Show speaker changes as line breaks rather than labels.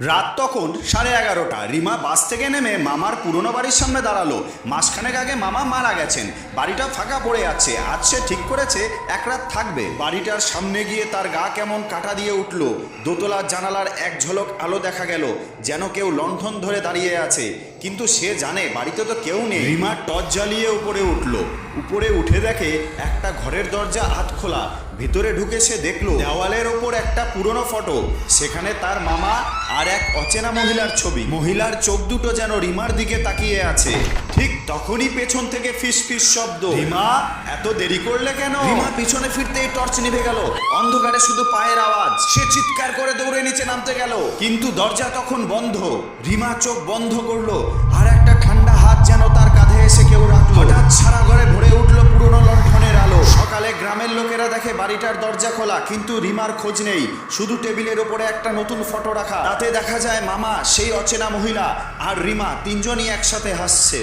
রাত তখন সাড়ে এগারোটা। রিমা বাস থেকে নেমে মামার পুরনো বাড়ির সামনে দাঁড়াল। মাসখানেক আগে মামা মারা গেছেন। বাড়িটা ফাঁকা পড়ে আছে। আজ সে ঠিক করেছে, এক রাত থাকবে। বাড়িটার সামনে গিয়ে তার গা কেমন কাটা দিয়ে উঠল। দোতলার জানালার এক ঝলক আলো দেখা গেল, যেন কেউ লণ্ঠন ধরে দাঁড়িয়ে আছে। কিন্তু সে জানে, বাড়িতে তো কেউ নেই। রিমা টর্চ জ্বালিয়ে উপরে উঠল। উপরে উঠে দেখে একটা ঘরের দরজা হাত খোলা। ভেতরে ঢুকে সে দেখল, দেওয়ালের ওপর একটা পুরনো ফটো। সেখানে তার মামা আর এক অচেনা মহিলার ছবি। মহিলার চোখ দুটো যেন রিমার দিকে তাকিয়ে আছে। ঠিক তখনই পেছন থেকে ফিস ফিস শব্দ। রিমা, এত দেরি করলে কেন? রিমা পিছনে ফিরতেই টর্চ নিভে গেল। অন্ধকারে শুধু পায়ের আওয়াজ। সে চিৎকার করে দৌড়ে নিচে নামতে গেল। কিন্তু দরজা তখন বন্ধ। রিমা চোখ বন্ধ করল। আর গ্রামের দেখে বাড়িটার দরজা খোলা, কিন্তু রিমার খোঁজ নেই। শুধু টেবিলের ওপরে একটা নতুন ফটো রাখা। তাতে দেখা যায় মামা সেই অচেনা মহিলা আর রিমা তিনজনই একসাথে হাসছে।